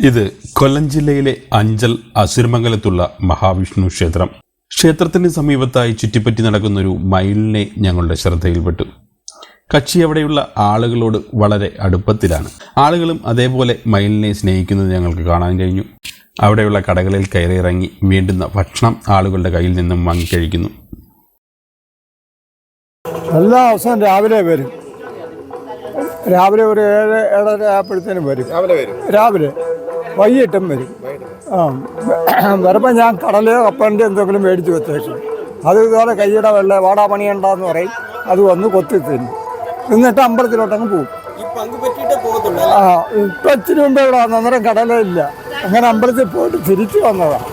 ഇത് കൊല്ലം ജില്ലയിലെ അഞ്ചൽ അസുരമംഗലത്തുള്ള മഹാവിഷ്ണു ക്ഷേത്രം. ക്ഷേത്രത്തിന് സമീപത്തായി ചുറ്റിപ്പറ്റി നടക്കുന്നൊരു മയിലിനെ ഞങ്ങളുടെ ശ്രദ്ധയിൽപ്പെട്ടു. കക്ഷി അവിടെയുള്ള ആളുകളോട് വളരെ അടുപ്പത്തിലാണ്. ആളുകളും അതേപോലെ മയിലിനെ സ്നേഹിക്കുന്നത് ഞങ്ങൾക്ക് കാണാൻ കഴിഞ്ഞു. അവിടെയുള്ള കടകളിൽ കയറിയിറങ്ങി വേണ്ടുന്ന ഭക്ഷണം ആളുകളുടെ കയ്യിൽ നിന്നും വാങ്ങിക്കഴിക്കുന്നു എല്ലാ ദിവസവും രാവിലെ വരും. രാവിലെ ഒരു ഏഴ് ഏഴര ആയപ്പോഴത്തേനും വരും. രാവിലെ വരും. രാവിലെ. വൈകിട്ടും വരും. ആ വരുമ്പോൾ ഞാൻ കടൽ കപ്പലിന്റെ എന്തെങ്കിലും മേടിച്ച് വെച്ചേക്കും. അത് ഇതുപോലെ കൈയുടെ വെള്ള വാടാ പണിയുണ്ടെന്ന് പറയും. അത് വന്ന് കൊത്തി തിന്നും. എന്നിട്ട് അമ്പലത്തിലോട്ടങ്ങ് പോകും ആ ഇപ്പം ഇച്ചിരി മുമ്പ് ഇവിടെ വന്നു അന്നേരം കടലില്ല അങ്ങനെ അമ്പലത്തിൽ പോയിട്ട് തിരിച്ചു വന്നതാണ്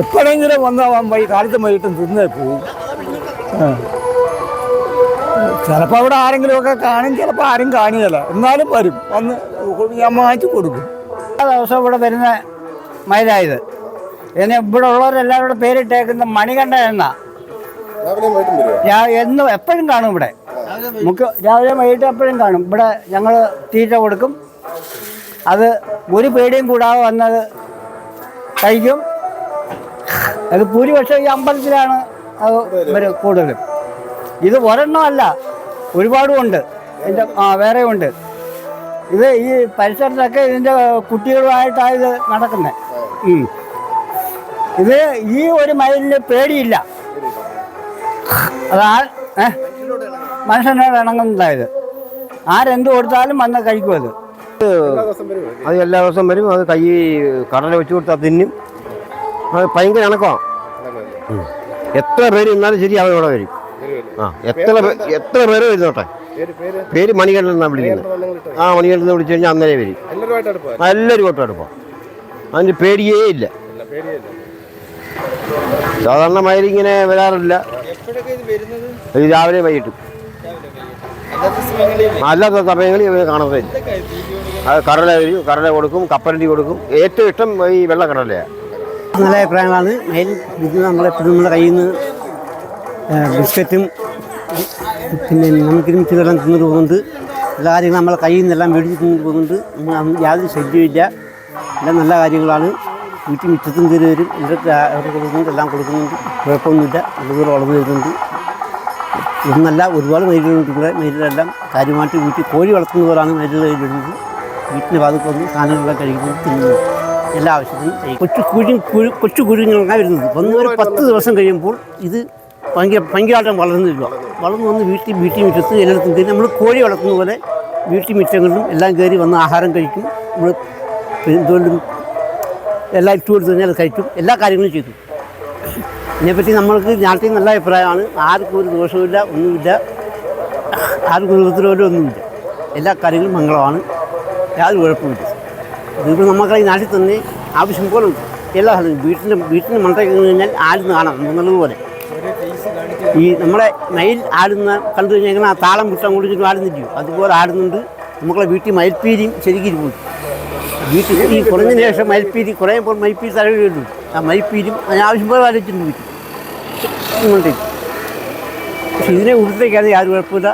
എപ്പോഴെങ്കിലും വന്നാൽ വൈ കാലത്ത് വൈകിട്ടും തിന്നേ പോവും. ആ. ചിലപ്പോൾ അവിടെ ആരെങ്കിലുമൊക്കെ കാണും. ചിലപ്പോൾ ആരും കാണിയല്ല എന്നാലും വരും. വന്ന് ഞാൻ വാങ്ങിച്ചു കൊടുക്കും. ദിവസവും ഇവിടെ വരുന്ന മയിലായത് ഇതിന് ഇവിടെ ഉള്ളവരെല്ലാവരുടെ പേരിട്ടേക്കുന്ന മണികണ്ഠ എന്ന. എന്നും എപ്പോഴും കാണും ഇവിടെ. നമുക്ക് രാവിലെ വൈകിട്ട് എപ്പോഴും കാണും. ഇവിടെ ഞങ്ങൾ തീറ്റ കൊടുക്കും. അത് ഒരു പേടിയും കൂടാതെ വന്നത് കഴിക്കും. അത് ഭൂരിപക്ഷം ഈ അമ്പലത്തിലാണ് അത് വരും കൂടുതലും. ഇത് ഒരെണ്ണമല്ല. ഒരുപാടും ഉണ്ട്. എന്റെ ആ വേറെ ഉണ്ട്. ഇത് ഈ പരിസരത്തൊക്കെ ഇതിന്റെ കുട്ടികളുമായിട്ടാണ് ഇത് നടക്കുന്നത് ഇത് ഈ ഒരു മയിലിന് പേടിയില്ല. അതാ മനുഷ്യനെ മനുഷ്യനോട് ഇണങ്ങുന്നതായത് ആരെന്ത് കൊടുത്താലും വന്ന് കഴിക്കും അത്. ദിവസം അത് എല്ലാ ദിവസവും വരും അത് കൈ കടല വെച്ച് കൊടുത്താൽ തിന്നും. അത് ഭയങ്കര ഇണക്കമാണ് എത്ര പേര് ഇന്നാലും ശരി അവരോടെ വരും. ആ എത്ര എത്ര പേര് വരുന്നോട്ടെ? പേര് മണികണ്ഠൻ എന്നാണ് വിളിക്കുന്നത് ആ മണികണ്ഠൻ എന്ന് വിളിച്ചു കഴിഞ്ഞാൽ അന്നേരം വരും. നല്ലൊരു കോട്ടം എടുപ്പം അതിന് പേടിയേ ഇല്ല. സാധാരണ മയിൽ ഇങ്ങനെ വരാറില്ല. ഇത് രാവിലെ വൈകിട്ട്. അല്ലാത്ത സമയങ്ങളിൽ ഇവർ കാണത്തില്ല അത് കടല വരും കടല കൊടുക്കും കപ്പലണ്ടി കൊടുക്കും. ഏറ്റവും ഇഷ്ടം ഈ വെള്ളക്കടലയാണ് നല്ല അഭിപ്രായങ്ങളാണ്. മയിൽ ഇത് നമ്മളെപ്പോഴും നമ്മുടെ കയ്യിൽ നിന്ന് ബിസ്ക്കറ്റും പിന്നെ നമുക്കിത് വെള്ളം തിന്നു പോകുന്നുണ്ട്. എല്ലാ കാര്യങ്ങളും നമ്മളെ കയ്യിൽ നിന്നെല്ലാം മേടിച്ച് തിന്നു പോകുന്നുണ്ട്. യാതൊരു ശല്യമില്ല എല്ലാം നല്ല കാര്യങ്ങളാണ്. വീട്ടിൽ മിറ്റത്തും കയറി വരും അവർക്ക് കൊടുക്കുന്നുണ്ട്. എല്ലാം കൊടുക്കുന്നുണ്ട്. കുഴപ്പമൊന്നുമില്ല. അതുപോലെ വളർന്നു വരുന്നുണ്ട്. ഇന്നല്ല ഒരുപാട് മയിലുകളുണ്ട് ഇവിടെ. മയിലുകളെല്ലാം കാര്യമായിട്ട് വീട്ടിൽ കോഴി വളർത്തുന്ന പോലാണ് മയിലുകൾ ഇടുന്നത് വീട്ടിന്റെ ഭാഗത്ത് വന്ന് സാധനങ്ങളെല്ലാം കഴിക്കുന്നത് തിന്നുന്നത് എല്ലാ ആവശ്യത്തിനും. കൊച്ചു കുഴി കുഴി കൊച്ചു കുഴിഞ്ഞാണ് വരുന്നത്. വന്നൊരു പത്ത് ദിവസം കഴിയുമ്പോൾ ഇത് ഭയങ്കര ഭയങ്കരമായിട്ട് വളർന്നു വളർന്നു വന്ന് വീട്ടിൽ വീട്ടിൽ മുറ്റത്ത് എല്ലായിടത്തും കയറി നമ്മൾ കോഴി വളർത്തുന്ന പോലെ വീട്ടിൽ മുറ്റങ്ങളിലും എല്ലാം കയറി വന്ന് ആഹാരം കഴിക്കും. നമ്മൾ എന്തുകൊണ്ടും എല്ലാം ഇട്ട് കൊടുത്തു കഴിഞ്ഞാൽ കഴിക്കും. എല്ലാ കാര്യങ്ങളും ചെയ്തു. ഇതിനെപ്പറ്റി നമ്മൾക്ക് നാട്ടിൽ നല്ല അഭിപ്രായമാണ്. ആർക്കും ഒരു ദോഷവുമില്ല ഒന്നുമില്ല. ആർക്കും ഒരു ഉപദ്രവമില്ല ഒന്നുമില്ല. എല്ലാ കാര്യങ്ങളും മംഗളമാണ്. യാതൊരു കുഴപ്പമില്ല ഇതിപ്പോൾ നമുക്ക് ഈ നാട്ടിൽ തന്നെ ആവശ്യം പോലെ ഉണ്ട്. എല്ലാ സ്ഥലവും വീട്ടിന്റെ വീട്ടിന്റെ മണ്ടയ്ക്ക് കഴിഞ്ഞാൽ ആരും കാണാം. എന്നുള്ളതുപോലെ ഈ നമ്മളെ മയിൽ ആടുന്ന കണ്ടു കഴിഞ്ഞാൽ ആ താളം വിട്ടാൻ കൊടുത്തിട്ട് ആടുന്നില്ലയോ അതുപോലെ ആടുന്നുണ്ട്. നമ്മളെ വീട്ടിൽ മയിൽപ്പീരിയും ശരിക്കും പോയി വീട്ടിൽ ഈ കുറഞ്ഞതിന് ശേഷം മയിൽപ്പീരി കുറേ ഇപ്പോൾ മയിൽപ്പീരി തലവിലുണ്ട് ആ മയിൽപ്പീരും അതിനാവശ്യം പോലെ ആലോചിച്ചിട്ടുണ്ട് വീട്ടിൽ. ഇങ്ങോട്ടേക്ക്. പക്ഷെ ഇതിനെ ഉള്ളിലേക്കാണെങ്കിൽ യാതൊരു കുഴപ്പമില്ല